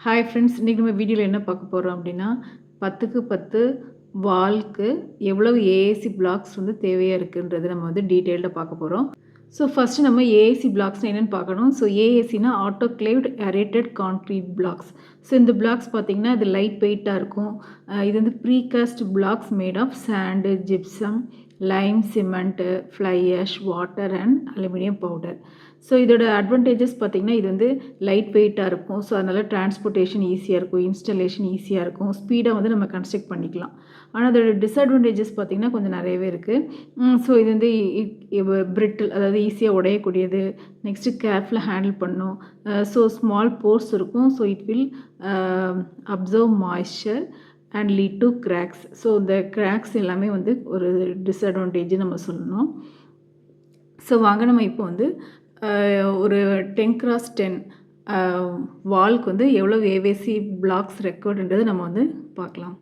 Hi friends இன்றைக்கி நம்ம வீடியோவில் என்ன பார்க்க போகிறோம் அப்படின்னா பத்துக்கு பத்து வால்க்கு எவ்வளவு ஏஏசி பிளாக்ஸ் வந்து தேவையாக இருக்குன்றது நம்ம வந்து டீட்டெயில்டாக பார்க்க போகிறோம் ஸோ ஃபஸ்ட்டு நம்ம ஏஏசி பிளாக்ஸ்னால் என்னென்னு பார்க்கணும். So ஏஏசினா autoclaved aerated concrete blocks so இந்த பிளாக்ஸ் பார்த்திங்கன்னா இது லைட் வெயிட்டாக இருக்கும். இது வந்து precast blocks made of sand gypsum lime cement fly ash water and aluminium powder so இதோட அட்வான்டேஜஸ் பார்த்திங்கன்னா இது வந்து லைட் வெயிட்டாக இருக்கும். ஸோ அதனால் டிரான்ஸ்போர்ட்டேஷன் ஈஸியாக இருக்கும். இன்ஸ்டலேஷன் ஈஸியாக இருக்கும். ஸ்பீடாக வந்து நம்ம கன்ஸ்ட்ரக்ட் பண்ணிக்கலாம். ஆனால் அதோட டிஸ்அட்வான்டேஜஸ் பார்த்திங்கன்னா கொஞ்சம் நிறையவே இருக்குது ஸோ இது வந்து பிரிட்டில் அதாவது ஈஸியாக உடையக்கூடியது. நெக்ஸ்ட்டு கேர்ஃபுல்லாக ஹேண்டில் பண்ணும். ஸோ ஸ்மால் போர்ஸ் இருக்கும். So it will absorb moisture and lead to cracks so இந்த கிராக்ஸ் எல்லாமே வந்து ஒரு டிஸ்அட்வான்டேஜ் நம்ம சொல்லணும். ஸோ வாங்க நம்ம இப்போ வந்து ஒரு டென் கிராஸ் டென் வால்க்கு வந்து எவ்வளோ ஏவேசி பிளாக்ஸ் ரெக்கார்டுன்றது நம்ம வந்து பார்க்கலாம்.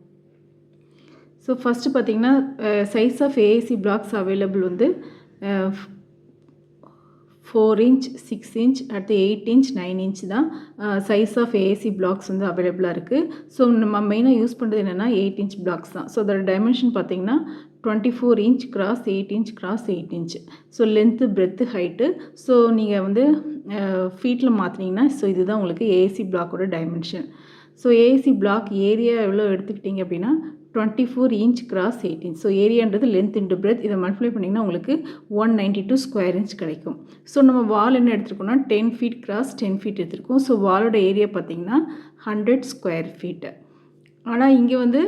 ஸோ ஃபஸ்ட்டு பார்த்தீங்கன்னா size of AAC blocks available வந்து ஃபோர் இன்ச் சிக்ஸ் இன்ச் அடுத்து எயிட் இன்ச் நைன் இன்ச் தான் சைஸ் ஆஃப் ஏசி பிளாக்ஸ் வந்து அவைலபிளாக இருக்குது ஸோ நம்ம மெயினாக யூஸ் பண்ணுறது என்னென்னா எயிட் இன்ச் பிளாக்ஸ் தான். ஸோ அதோட டைமென்ஷன் பார்த்திங்கன்னா twenty four inch cross eight inch cross eight inch so length breadth height so நீங்கள் வந்து ஃபீட்டில் மாற்றினீங்கன்னா ஸோ இதுதான் உங்களுக்கு AC பிளாக்கோட dimension so AC block area எவ்வளோ எடுத்துக்கிட்டிங்க அப்படின்னா twenty four inch cross eight inch so ஏரியான்றது length into breadth இதை மல்டிப்ளை பண்ணிங்கன்னா உங்களுக்கு one ninety two square inch கிடைக்கும். ஸோ நம்ம வால் என்ன எடுத்துருக்கோம்னா ten feet cross ten feet எடுத்திருக்கோம். ஸோ வாலோட ஏரியா பார்த்தீங்கன்னா ஹண்ட்ரட் ஸ்கொயர் ஃபீட்டு ஆனால் இங்கே வந்து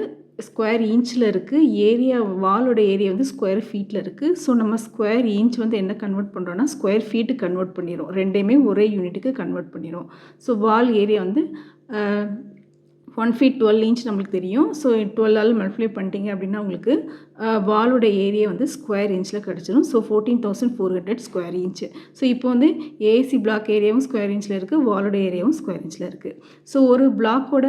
ஸ்கொயர் இன்ச்சில் இருக்குது ஏரியா வாலோட ஏரியா வந்து ஸ்கொயர் ஃபீட்டில் இருக்குது ஸோ நம்ம ஸ்கொயர் இன்ச் வந்து என்ன கன்வெர்ட் பண்ணுறோன்னா ஸ்கொயர் ஃபீட்டு கன்வெர்ட் பண்ணிடும் ரெண்டையுமே ஒரே யூனிட்டுக்கு கன்வெர்ட் பண்ணிடும் ஸோ வால் ஏரியா வந்து ஒன் ஃபீட் டுவெல் இன்ச் நம்மளுக்கு தெரியும். ஸோ டுவெல்லால் மல்டிப்ளை பண்ணிட்டீங்க அப்படின்னா உங்களுக்கு வாலோட ஏரியா வந்து ஸ்கொயர் இன்ச்சில் கிடச்சிரும். So fourteen thousand four hundred square inch so இப்போ வந்து ஏசி பிளாக் ஏரியாவும் ஸ்கொயர் இன்ச்சில் இருக்குது வாலோட ஏரியாவும் ஸ்கொயர் இன்ச்சில் இருக்குது ஸோ ஒரு பிளாக்கோட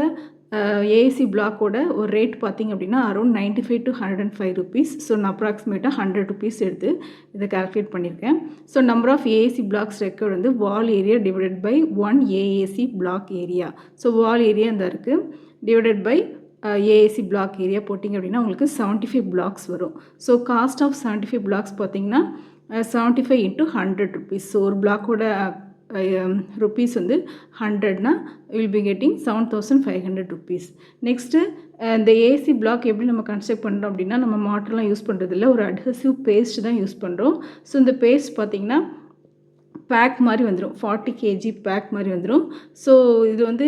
ஏசி பிளாக்கோட ஒரு ரேட் பார்த்திங்க அப்படின்னா around ninety five to hundred and five rupees so நான் அப்ராக்சிமேட்டாக ஹண்ட்ரட் ருபீஸ் எடுத்து இதை கால்குலேட் பண்ணியிருக்கேன். So number of AC blocks record வந்து wall area divided by one AAC block area so wall area இந்த இருக்குது divided by AAC block area போட்டிங்க அப்படின்னா உங்களுக்கு செவன்ட்டி ஃபைவ் பிளாக்ஸ் வரும். So cost of seventy five blocks பார்த்தீங்கன்னா seventy five into hundred rupees so ஒரு பிளாக்கோட rupees வந்து ஹண்ட்ரட்னா will be getting seven thousand five hundred rupees next இந்த ஏசி பிளாக் எப்படி நம்ம கன்ஸ்ட்ரக்ட் பண்ணுறோம் அப்படின்னா நம்ம மாட்டர்லாம் யூஸ் பண்ணுறதில்ல ஒரு அட்ஹசிவ் பேஸ்ட் தான் யூஸ் பண்ணுறோம் ஸோ இந்த பேஸ்ட் பார்த்திங்கன்னா பேக் மாதிரி வந்துடும் ஃபார்ட்டி கேஜி பேக் மாதிரி வந்துடும் ஸோ இது வந்து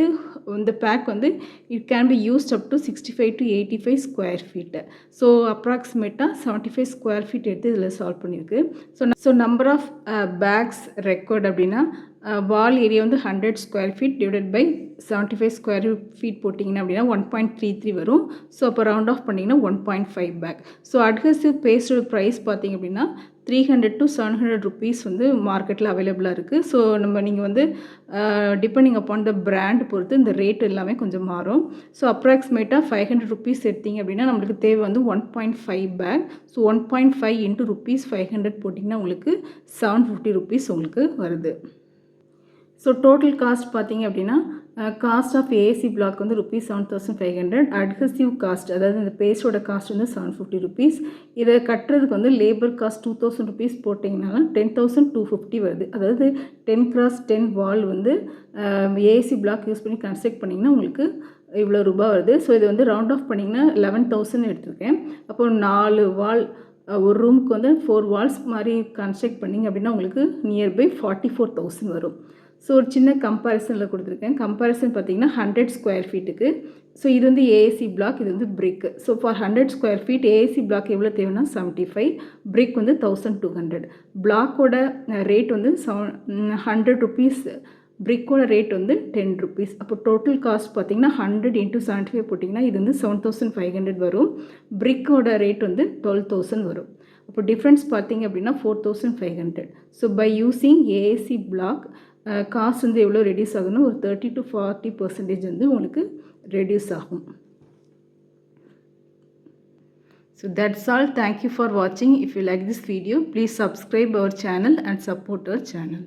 இந்த பேக் வந்து it can be used up to sixty five to eighty five square feet so அப்ராக்சிமேட்டாக செவன்ட்டி ஃபைவ் ஸ்கொயர் ஃபீட் எடுத்து இதில் சால்வ் பண்ணியிருக்கு. So so number of bags record அப்படின்னா வால் ஏரியா வந்து hundred square feet divided by seventy five square feet போட்டிங்கன்னா அப்படின்னா one point three three வரும். So அப்போ ரவுண்ட் ஆஃப் பண்ணிங்கன்னா one point five bag so adhesive பேஸ்டோட price பார்த்தீங்க அப்படின்னா three hundred to seven hundred rupees வந்து மார்க்கெட்டில் அவைலபிளாக இருக்குது ஸோ நம்ம நீங்கள் வந்து டிபெண்டிங் அப்பான் த பிராண்ட் பொறுத்து இந்த ரேட் எல்லாமே கொஞ்சம் மாறும். ஸோ அப்ராக்சிமேட்டாக ஃபைவ் ஹண்ட்ரட் ருபீஸ் எடுத்தீங்க அப்படின்னா நம்மளுக்கு தேவை வந்து one point five bag so one point five into rupees five hundred போட்டிங்கன்னா உங்களுக்கு செவன் ஃபிஃப்டி ருபீஸ் உங்களுக்கு வருது. ஸோ டோட்டல் காஸ்ட் பார்த்தீங்க அப்படின்னா காஸ்ட் ஆஃப் ஏசி பிளாக் வந்து rupees seven thousand five hundred adhesive cost அதாவது இந்த பேஸ்டோட காஸ்ட் வந்து செவன் ஃபிஃப்டி ருபீஸ் இதை கட்டுறதுக்கு வந்து labour cost two thousand rupees போட்டிங்கனாலும் ten thousand two fifty வருது. அதாவது டென் கிராஸ் டென் வால் வந்து ஏசி பிளாக் யூஸ் பண்ணி கன்ஸ்ட்ரக்ட் பண்ணிங்கன்னா உங்களுக்கு இவ்வளோ ரூபாய் வருது. ஸோ இது வந்து ரவுண்ட் ஆஃப் பண்ணிங்கன்னா லெவன் தௌசண்ட் எடுத்திருக்கேன். அப்போ நாலு வால் ஒரு ரூமுக்கு வந்து ஃபோர் வால்ஸ் மாதிரி கன்ஸ்ட்ரக்ட் பண்ணிங்க அப்படின்னா உங்களுக்கு நியர்பை ஃபார்ட்டி ஃபோர் தௌசண்ட் வரும். ஸோ ஒரு சின்ன கம்பேரிசனில் கொடுத்துருக்கேன். கம்பாரிசன் பார்த்தீங்கன்னா ஹண்ட்ரட் ஸ்கொயர் ஃபீட்டுக்கு ஸோ இது வந்து ஏஏசி பிளாக் இது வந்து brick so for hundred square feet AAC block எவ்வளோ தேவைன்னா செவன்ட்டி ஃபைவ் பிரிக் வந்து தௌசண்ட் டூ ஹண்ட்ரட் பிளாக்கோட ரேட் வந்து செவன் ஹண்ட்ரட் ருபீஸ் பிரிக்கோட ரேட் வந்து டென் ருபீஸ் அப்போ டோட்டல் காஸ்ட் பார்த்தீங்கன்னா ஹண்ட்ரட் இன்ட்டு செவன்ட்டி ஃபைவ் போட்டிங்கன்னா இது வந்து செவன் தௌசண்ட் ஃபைவ் ஹண்ட்ரட் வரும். பிரிக்கோட ரேட் வந்து டுவெல் தௌசண்ட் வரும். அப்போ டிஃப்ரென்ஸ் பார்த்தீங்க அப்படின்னா four thousand five hundred so by using AAC block cost வந்து எவ்வளோ ரெடியூஸ் ஆகும்னா ஒரு தேர்ட்டி டு ஃபார்ட்டி பர்சன்டேஜ் வந்து உங்களுக்கு ரெடியூஸ் ஆகும் So that's all. Thank you for watching. If you like this video, please subscribe our channel and support our channel.